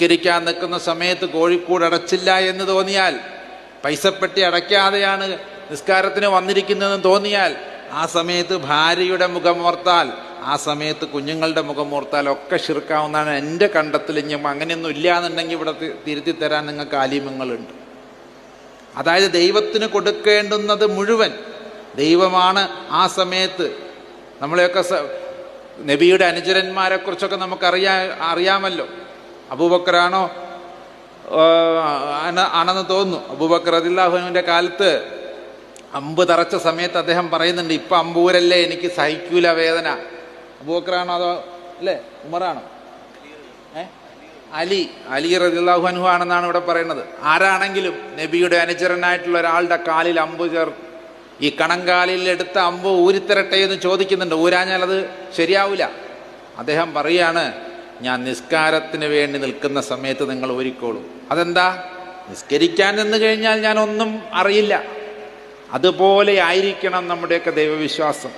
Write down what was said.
നിസ്കരിക്കാൻ നിൽക്കുന്ന സമയത്ത് കോഴിക്കൂട് അടച്ചില്ല എന്ന് തോന്നിയാൽ പൈസപ്പെട്ടി അടയ്ക്കാതെയാണ് നിസ്കാരത്തിന് വന്നിരിക്കുന്നതെന്ന് തോന്നിയാൽ ആ സമയത്ത് ഭാര്യയുടെ മുഖമോർത്താൽ ആ സമയത്ത് കുഞ്ഞുങ്ങളുടെ മുഖമോർത്താൽ ഒക്കെ ഷിർക്കാവുന്നതാണ് എന്റെ കണ്ടത്തിൽ. ഇനി അങ്ങനെയൊന്നും ഇല്ല എന്നുണ്ടെങ്കിൽ ഇവിടെ തിരുത്തി തരാൻ നിങ്ങൾക്ക് ആലിമ്യങ്ങളുണ്ട്. അതായത് ദൈവത്തിന് കൊടുക്കേണ്ടുന്നത് മുഴുവൻ ദൈവമാണ് ആ സമയത്ത്. നമ്മളെയൊക്കെ നബിയുടെ അനുചരന്മാരെ കുറിച്ചൊക്കെ നമുക്കറിയാ അറിയാമല്ലോ. അബൂബക്കറാണോ? ആണെന്ന് തോന്നുന്നു. അബൂബക്കർ അതില്ലാഹുവിന്റെ കാലത്ത് അമ്പ് തറച്ച സമയത്ത് അദ്ദേഹം പറയുന്നുണ്ട് ഇപ്പം അമ്പൂരല്ലേ എനിക്ക് സഹിക്കൂല വേദന. അബൂബക്കറാണോ അതോ അല്ലേ? ഉമറാണോ? അലി. അലി റദിള്ളാഹു അനുഹു ആണെന്നാണ് ഇവിടെ പറയുന്നത്. ആരാണെങ്കിലും നബിയുടെ അനുചരനായിട്ടുള്ള ഒരാളുടെ കാലിൽ അമ്പ് ചേർ ഈ കണങ്കാലിൽ എടുത്ത അമ്പ് ഊരിത്തരട്ടെ എന്ന് ചോദിക്കുന്നുണ്ട്. ഊരാഞ്ഞാൽ അത് ശരിയാവില്ല അദ്ദേഹം പറയാണ് ഞാൻ നിസ്കാരത്തിന് വേണ്ടി നിൽക്കുന്ന സമയത്ത് നിങ്ങൾ ഒരുക്കോളൂ അതെന്താ? നിസ്കരിക്കാൻ എന്ന് കഴിഞ്ഞാൽ ഞാൻ ഒന്നും അറിയില്ല. അതുപോലെ ആയിരിക്കണം നമ്മുടെയൊക്കെ ദൈവവിശ്വാസം.